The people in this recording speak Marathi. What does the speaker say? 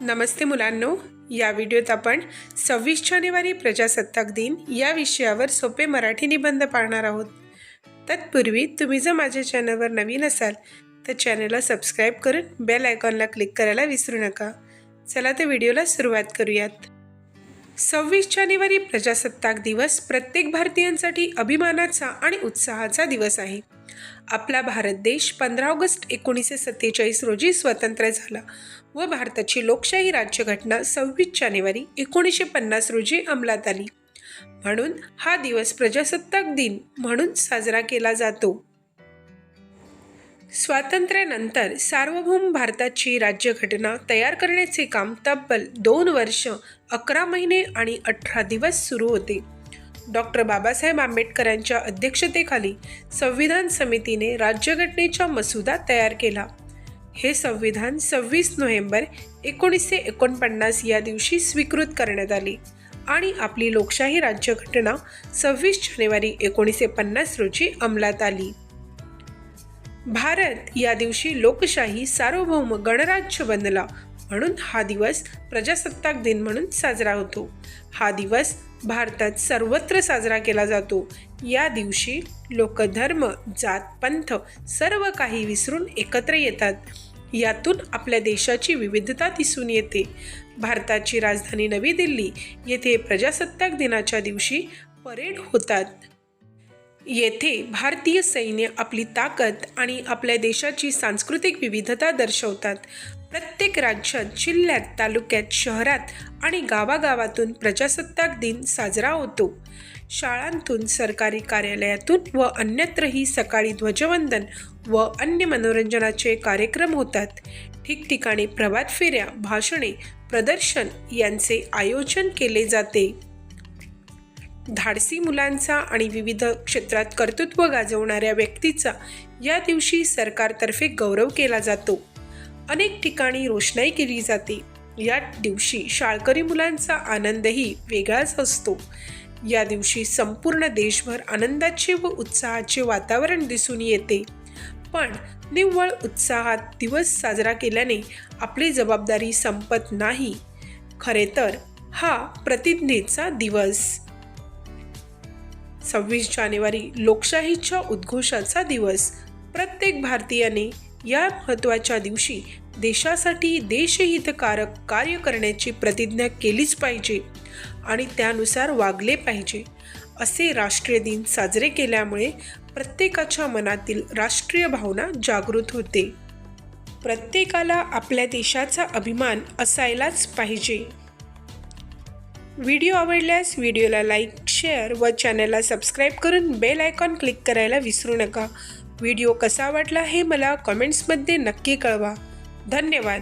नमस्ते मुलांनो या व्हिडिओत आपण सव्वीस जानेवारी प्रजासत्ताक दिन या विषयावर सोपे मराठी निबंध पाहणार आहोत. तत्पूर्वी तुम्ही जर माझ्या चॅनलवर नवीन असाल तर चॅनलला सबस्क्राईब करून बेल आयकॉनला क्लिक करायला विसरू नका. चला तर व्हिडिओला सुरुवात करूयात. सव्वीस जानेवारी प्रजासत्ताक दिवस प्रत्येक भारतीयांसाठी अभिमानाचा आणि उत्साहाचा दिवस आहे. आपला भारत देश पंधरा ऑगस्ट एकोणीसशे सत्तेचाळीस रोजी स्वतंत्र झाला व भारताची लोकशाही राज्यघटना सव्वीस जानेवारी एकोणीसशे पन्नास रोजी अंमलात आली. म्हणून हा दिवस प्रजासत्ताक दिन म्हणून साजरा केला जातो. स्वातंत्र्यानंतर सार्वभौम भारताची राज्यघटना तयार करण्याचे काम तब्बल दोन वर्ष अकरा महिने आणि अठरा दिवस सुरू होते. डॉक्टर बाबासाहेब आंबेडकरांच्या अध्यक्षतेखाली संविधान समितीने राज्यघटनेचा मसुदा तयार केला. हे संविधान सव्वीस नोव्हेंबर एकोणीसशे एकोणपन्नास या दिवशी स्वीकृत करण्यात आले आणि आपली लोकशाही राज्यघटना सव्वीस जानेवारी एकोणीसशे पन्नास रोजी अंमलात आली. भारत या दिवशी लोकशाही सार्वभौम गणराज्य बनला म्हणून हा दिवस प्रजासत्ताक दिन म्हणून साजरा होतो. हा दिवस भारतात सर्वत्र साजरा केला जातो. या दिवशी लोक धर्म जात पंथ सर्व काही विसरून एकत्र येतात. यातून आपल्या देशाची विविधता दिसून येते. भारताची राजधानी नवी दिल्ली येथे प्रजासत्ताक दिनाच्या दिवशी परेड होतात. येथे भारतीय सैन्य आपली ताकद आणि आपल्या देशाची सांस्कृतिक विविधता दर्शवतात. प्रत्येक राज्यात जिल्ह्यात तालुक्यात शहरात आणि गावागावातून प्रजासत्ताक दिन साजरा होतो. शाळांतून सरकारी कार्यालयातून व अन्यत्रही सकाळी ध्वजवंदन व अन्य मनोरंजनाचे कार्यक्रम होतात. ठिकठिकाणी प्रभात फेऱ्या भाषणे प्रदर्शन यांचे आयोजन केले जाते. धाडसी मुलांचा आणि विविध क्षेत्रात कर्तृत्व गाजवणाऱ्या व्यक्तीचा या दिवशी सरकारतर्फे गौरव केला जातो. अनेक ठिकाणी रोषणाई केली जाते. या दिवशी शाळकरी मुलांचा आनंदही वेगळाच असतो. या दिवशी संपूर्ण देशभर आनंदाचे व उत्साहाचे वातावरण दिसून येते. पण निव्वळ उत्साहात दिवस साजरा केल्याने आपली जबाबदारी संपत नाही. खरे तर हा प्रतिज्ञेचा दिवस. सव्वीस जानेवारी लोकशाहीच्या उद्घोषाचा दिवस. प्रत्येक भारतीयाने या महत्त्वाच्या दिवशी देशासाठी देशहितकारक कार्य करण्याची प्रतिज्ञा केलीच पाहिजे आणि त्यानुसार वागले पाहिजे. असे राष्ट्रीय दिन साजरे केल्यामुळे प्रत्येकाच्या मनातील राष्ट्रीय भावना जागृत होते. प्रत्येकाला आपल्या देशाचा अभिमान असायलाच पाहिजे. व्हिडिओ आवडल्यास व्हिडिओला लाईक शेअर व चॅनलला सबस्क्राईब करून बेल आयकॉन क्लिक करायला विसरू नका. व्हिडिओ कसा वाटला हे मला कमेंट्समध्ये नक्की कळवा. धन्यवाद.